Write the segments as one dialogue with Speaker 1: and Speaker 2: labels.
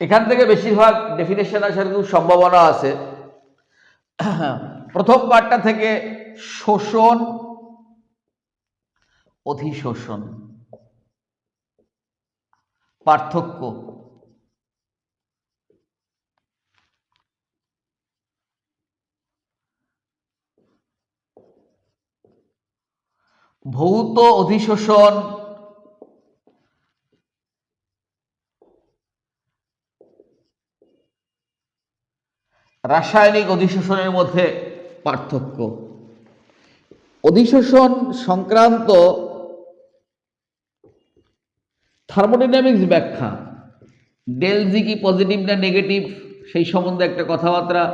Speaker 1: এখান থেকে বেশিরভাগ ডেফিনেশন আসার খুব সম্ভাবনা আছে। প্রথম পার্টটা থেকে শোষণ, অধিশোষণ, পার্থক্য। ভৌত অধিশোষণ রাসায়নিক অধিশোষণের মধ্যে পার্থক্য। অধিশোষণ সংক্রান্ত থার্মোডাইনামিক্স ব্যাখ্যা। ডেল জি কি পজিটিভ না নেগেটিভ, সেই সম্বন্ধে একটা কথাবার্তা।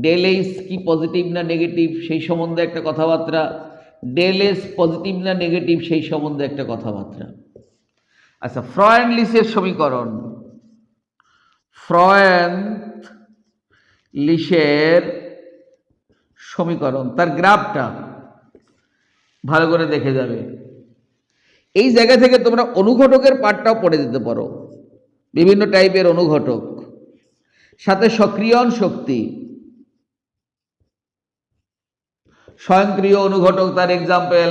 Speaker 1: ডেল এইচ কি পজিটিভ না নেগেটিভ, সেই সম্বন্ধে একটা কথাবার্তা। ডেল এস পজিটিভ না নেগেটিভ, সেই সম্বন্ধে একটা কথাবার্তা। আচ্ছা ফ্রয়েন্ড লিসের সমীকরণ। ফ্রয়েন্ড লিসের সমীকরণ, তার গ্রাফটা ভালো করে দেখে যাবে। এই জায়গা থেকে তোমরা অনুঘটকের পাঠটাও পড়ে দিতে পারো। বিভিন্ন টাইপের অনুঘটক, সাথে সক্রিয়ণ শক্তি স্বয়ংক্রিয় অনুঘটক, তার এক্সাম্পল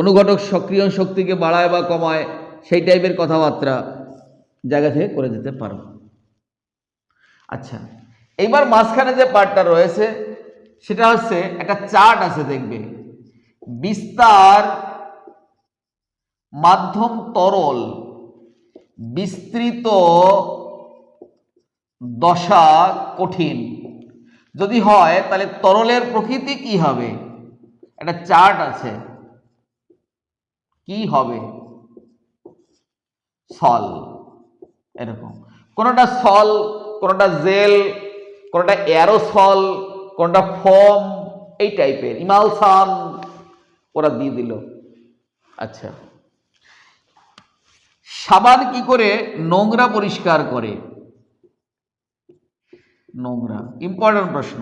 Speaker 1: অনুঘটক সক্রিয় শক্তিকে বাড়ায় বা কমায়, সেই টাইপের কথাবার্তা জায়গা থেকে করে দিতে পারো। আচ্ছা এইবার মাঝখানে যে পার্টটা রয়েছে, সেটা হচ্ছে একটা চার্ট আছে দেখবে। বিস্তার মাধ্যম তরল বিস্তৃত দশা কঠিন। যদি হয়, তাহলে তরলের প্রকৃতি কি হবে? একটা চার্ট আছে। কি হবে? সল। এরকম। কোনোটা সল কোনোটা জেল, কোনোটা অ্যারোসল কোনোটা ফর্ম এই টাইপের। ইমালসান ওরা দিয়ে দিল। আচ্ছা। সাবান কি করে? নোংরা পরিষ্কার করে। নোংরা। ইম্পর্টেন্ট প্রশ্ন।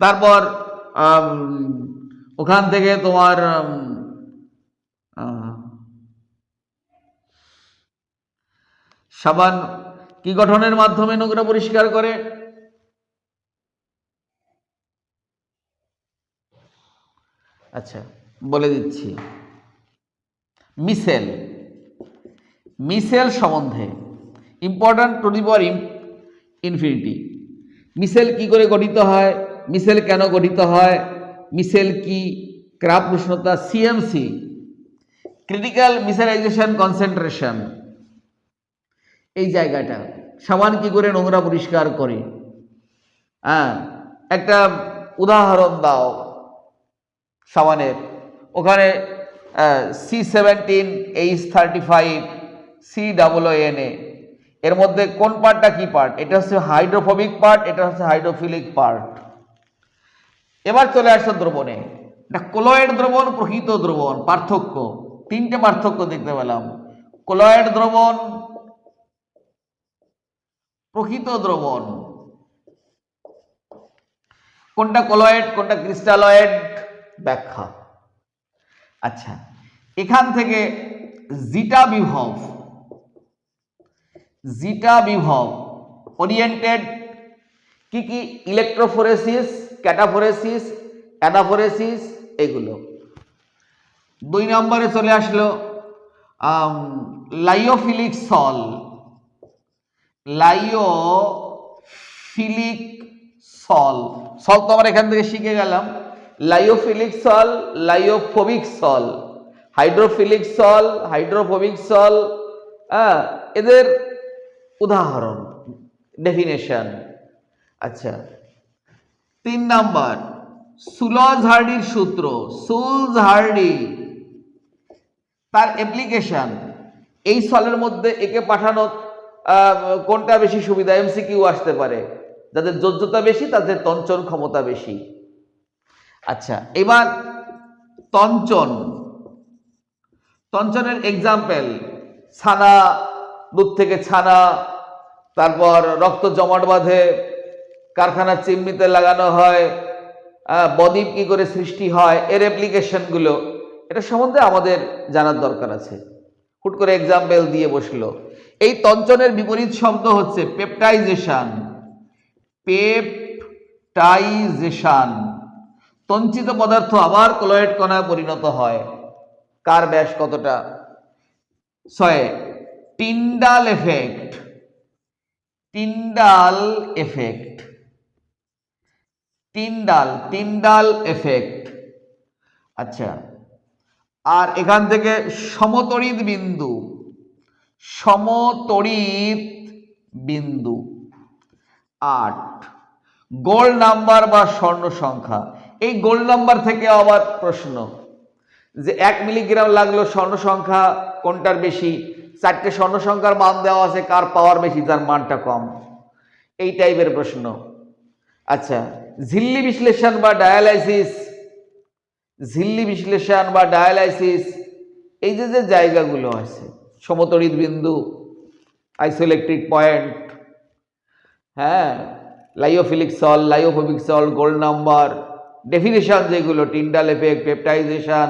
Speaker 1: তারপর ওখান থেকে তোমার সাবান কি গঠনের মাধ্যমে নোংরা পরিষ্কার করে? আচ্ছা বলে দিচ্ছি। মিসেল। মিসেল সম্বন্ধে important to the power infinity micelle কি করে গঠিত হয়? মিসেল কেন গঠিত হয়? মিসেল কি ক্রাপ উষ্ণতা সিএমসি ক্রিটিক্যাল মিসালাইজেশন কনসেন্ট্রেশন এই জায়গাটা। সাবান কি করে নোংরা পরিষ্কার করে? হ্যাঁ একটা উদাহরণ দাও সাবানের। ওখানে C seventeen H thirty five C double N A এর মধ্যে কোন পার্টটা কি পার্ট? এটা হচ্ছে হাইড্রোফোবিক পার্ট, এটা হচ্ছে হাইড্রোফিলিক পার্ট। এবার চলে আসছে দ্রবণে। এটা কোলয়েড দ্রবণ প্রকৃত দ্রবণ, পার্থক্য। তিনটে পার্থক্য দেখতে পেলাম। কোলয়েড দ্রবণ প্রকৃত দ্রবণ। কোনটা কোলয়েড, কোনটা ক্রিস্টালয়েড? ব্যাখ্যা। আচ্ছা এখান থেকে জিটা বিভব জিটা বিভব ওরিয়েন্টেড কি কি? ইলেকট্রোফোরেসিস ক্যাটাফোরেসিস অ্যানাফোরেসিস এগুলো। দুই নম্বরে চলে আসলো লাইওফিলিক সল লাইওফিলিক সল সল তো আমরা এখান থেকে শিখে গেলাম। লাইওফিলিক সল, লাইওফোবিক সল, হাইড্রোফিলিক সল, হাইড্রোফোবিক সল হ্যাঁ এদের উদাহরণ ডেফিনেশন আচ্ছা তিন নাম্বার, সুলজ সূত্র, সুলজ তার অ্যাপ্লিকেশন এই সলের মধ্যে একে পাঠানো কোনটা বেশি সুবিধা? এমসিকিউ আসতে পারে। যাদের যোগ্যতা বেশি, তাদের তঞ্চন ক্ষমতা বেশি। আচ্ছা এবার তঞ্চন। তঞ্চনের এক্সাম্পল ছানা, দুধ থেকে ছানা, তারপর রক্ত জমাট বাঁধে, কারখানার চিমনিতে লাগানো হয় বদ্বীপ কি করে সৃষ্টি হয়, এর অ্যাপ্লিকেশনগুলো এটা সম্বন্ধে আমাদের জানার দরকার আছে। হুট করে এক্সাম্পল দিয়ে বসল। এই তঞ্চনের বিপরীত শব্দ হচ্ছে পেপটাইজেশন পেপটাইজেশন তঞ্চিত পদার্থ আবার ক্লোয়েড কণায় পরিণত হয়। কার ব্যাস কতটা? ছয় Tyndall effect Tyndall effect Tyndall Tyndall effect আচ্ছা আর এখান থেকে সমতরিত বিন্দু। সমতরিত বিন্দু। আট। গোল নাম্বার বা স্বর্ণ সংখ্যা। এই গোল নাম্বার থেকে আবার প্রশ্ন যে এক মিলিগ্রাম লাগল স্বর্ণ সংখ্যা, কোনটার বেশি? চারটে স্বর্ণ সংখ্যার মান দেওয়া আছে, কার পাওয়ার বেশি যার মানটা কম। এই টাইপের প্রশ্ন। আচ্ছা ঝিল্লি বিশ্লেষণ বা ডায়ালাইসিস? ঝিল্লি বিশ্লেষণ বা ডায়ালাইসিস, এই যে যে জায়গাগুলো আছে সমতরিত বিন্দু আইসোইলেকট্রিক পয়েন্ট হ্যাঁ lyophilic sol lyophobic sol gold number definition যেগুলো টিন্ডাল এফেক্ট পেপটাইজেশন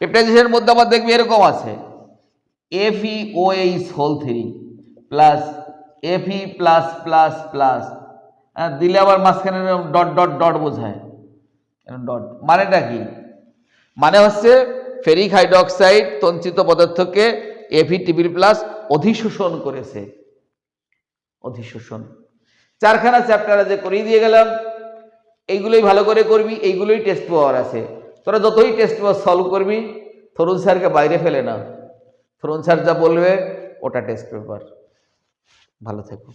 Speaker 1: পেপটাইজেশনের মধ্যে আবার দেখবি এরকম আছে F E O H whole three plus F E plus plus plus হ্যাঁ দিলে আবার মাঝখানে ডট ডট ডট বোঝায় ডট মানেটা কি? মানে হচ্ছে ফেরিক হাইড্রোক্সাইড তঞ্চিত পদার্থকে এফি টিবিল প্লাস অধিশোষণ করেছে। অধিশোষণ। চারখানা চ্যাপ্টার যে করিয়ে দিয়ে গেলাম। এইগুলোই ভালো করে করবি, এইগুলোই টেস্ট পাওয়ার আছে। তোরা যতই টেস্ট পাওয়ার সলভ করবি, তরুণ স্যারকে বাইরে ফেলে না। তরুণ স্যার যা বলবে, ওটা টেস্ট পেপার ভালো থেকো।